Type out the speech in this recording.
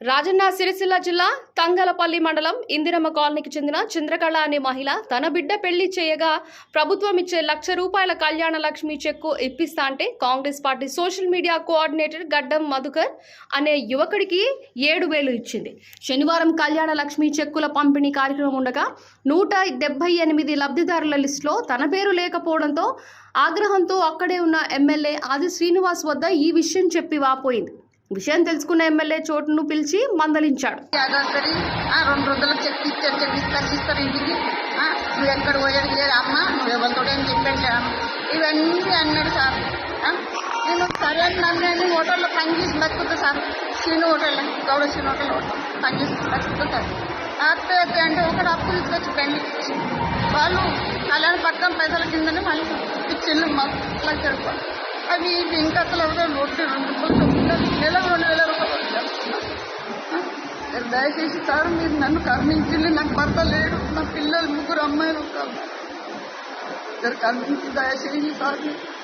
రాజన్న సిరిసిల్ల జిల్లా తంగలపల్లి మండలం ఇందిరమ్మ కాలనీకి చెందిన చంద్రకళ అనే మహిళ తన బిడ్డ పెళ్ళి చేయగా ప్రభుత్వం ఇచ్చే లక్ష రూపాయల కళ్యాణ లక్ష్మి చెక్కు ఇప్పిస్తా అంటే Congress party social media coordinator Gaddam Madhukar అనే యువకుడికి ఏడు వేలు ఇచ్చింది. శనివారం కళ్యాణ లక్ష్మి చెక్కుల పంపిణీ కార్యక్రమం ఉండగా నూట డెబ్బై ఎనిమిది లబ్ధిదారుల లిస్టులో తన పేరు లేకపోవడంతో ఆగ్రహంతో అక్కడే ఉన్న ఎమ్మెల్యే ఆది శ్రీనివాస్ వద్ద ఈ విషయం చెప్పి వాపోయింది. విషయం తెలుసుకున్న ఎమ్మెల్యే చోటును పిలిచి మందలించాడు. ఆ రెండు రోజులకు చెక్ ఇచ్చారు చెక్ ఇస్తారు ఇంటికి. నువ్వు ఎక్కడ పోయేది లేదు అమ్మ నువ్వు ఎవరితో అని ఇవన్నీ అన్నాడు సార్. నేను సరే అని నన్ను హోటల్లో పని చేసి బతుకుతా sir. Srinu hotel Gowda Srinu hotel పని చేసి బతుకుతా సార్. అంటే ఒకటి అప్పు తీసుకొచ్చి పెళ్ళి వాళ్ళు కళ్యాణ పక్కన పైసల కిందనే మళ్ళీ ఇచ్చిండు మాకు లక్ష అవి ఇంకా అసలు ఎవరో నోట్లు రెండు దయచేసి సార్ మీరు నన్ను కరుణించింది నాకు భర్త లేడు. నా పిల్లలు ముగ్గురు అమ్మాయిలు ఒక ఇద్దరు మీరు కరుణించి దయచేసి సార్ మీరు.